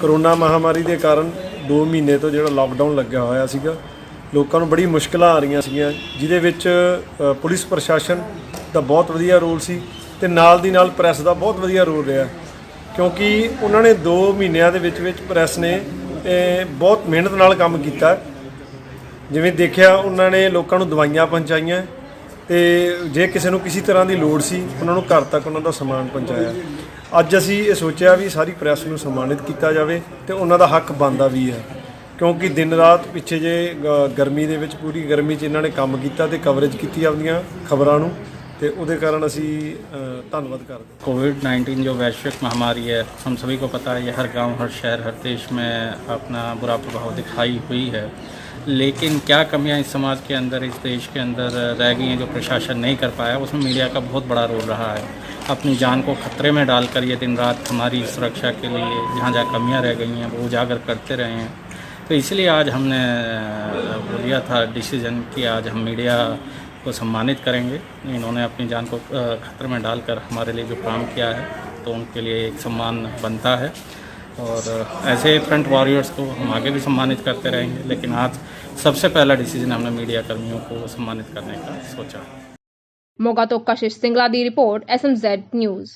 Corona ਮਹਾਮਾਰੀ ਦੇ ਕਾਰਨ 2 ਮਹੀਨੇ ਤੋਂ ਜਿਹੜਾ ਲਾਕਡਾਊਨ ਲੱਗਿਆ ਹੋਇਆ ਸੀਗਾ, ਲੋਕਾਂ ਨੂੰ ਬੜੀ ਮੁਸ਼ਕਲਾਂ ਆ ਰਹੀਆਂ ਸੀਗੀਆਂ, ਜਿਹਦੇ ਵਿੱਚ ਪੁਲਿਸ ਪ੍ਰਸ਼ਾਸਨ ਦਾ ਬਹੁਤ ਵਧੀਆ ਰੋਲ ਸੀ ਤੇ ਨਾਲ ਦੀ ਨਾਲ ਪ੍ਰੈਸ ਦਾ ਬਹੁਤ ਵਧੀਆ ਰੋਲ ਰਿਹਾ। ਕਿਉਂਕਿ ਉਹਨਾਂ ਨੇ 2 ਮਹੀਨਿਆਂ ਦੇ ਵਿੱਚ ਵਿੱਚ ਪ੍ਰੈਸ ਨੇ ਬਹੁਤ ਮਿਹਨਤ ਨਾਲ ਕੰਮ ਕੀਤਾ। ਜਿਵੇਂ ਦੇਖਿਆ, ਉਹਨਾਂ ਨੇ ਲੋਕਾਂ ਨੂੰ ਦਵਾਈਆਂ ਪਹੁੰਚਾਈਆਂ ਤੇ ਜੇ ਕਿਸੇ ਨੂੰ ਕਿਸੇ ਤਰ੍ਹਾਂ ਦੀ ਲੋੜ ਸੀ, ਉਹਨਾਂ ਨੂੰ ਘਰ ਤੱਕ ਉਹਨਾਂ ਦਾ ਸਮਾਨ ਪਹੁੰਚਾਇਆ। ਅੱਜ ਅਸੀਂ ਇਹ ਸੋਚਿਆ ਵੀ ਸਾਰੀ ਪ੍ਰੈਸ ਨੂੰ ਸਨਮਾਨਿਤ ਕੀਤਾ ਜਾਵੇ ਤੇ ਉਹਨਾਂ ਦਾ ਹੱਕ ਬਣਦਾ ਵੀ ਹੈ ਕਿਉਂਕਿ ਦਿਨ ਰਾਤ ਪਿੱਛੇ ਜੇ ਗ- ਗਰਮੀ ਦੇ ਵਿੱਚ ਪੂਰੀ ਗਰਮੀ 'ਚ ਇਹਨਾਂ ਨੇ ਕੰਮ ਕੀਤਾ ਤੇ ਕਵਰੇਜ ਕੀਤੀ ਆਪਣੀਆਂ ਖਬਰਾਂ ਨੂੰ ਤੇ ਉਹਦੇ ਕਾਰਨ ਅਸੀਂ ਅ, ਧੰਨਵਾਦ ਕਰਦੇ ਹਾਂ कोविड 19 जो वैश्विक महामारी है हम सभी को पता है ये हर गांव हर शहर हर देश में अपना बुरा प्रभाव दिखाई हुई है लेकिन क्या कमियां इस समाज के अंदर इस देश के अंदर रह गई हैं जो प्रशासन नहीं कर पाया उसमें मीडिया का बहुत बड़ा रोल रहा है अपनी जान को खतरे में डालकर ये दिन रात हमारी सुरक्षा के लिए जहाँ जहाँ कमियाँ रह गई हैं, वो उजागर करते रहे हैं। तो इसलिए आज हमने लिया था डिसीज़न कि आज हम मीडिया को सम्मानित करेंगे। इन्होंने अपनी जान को खतरे में डालकर हमारे लिए जो काम किया है तो उनके लिए एक सम्मान बनता है। और ऐसे फ्रंट वॉरियर्स को हम आगे भी सम्मानित करते रहेंगे, लेकिन आज सबसे पहला डिसीज़न हमने मीडिया कर्मियों को सम्मानित करने का सोचा। ਮੋਗਾ ਤੋਂ ਕਸ਼ਿਸ਼ ਸਿੰਗਲਾ ਦੀ ਰਿਪੋਰਟ ਐਸਐਮਜ਼ੈਡ ਨਿਊਜ਼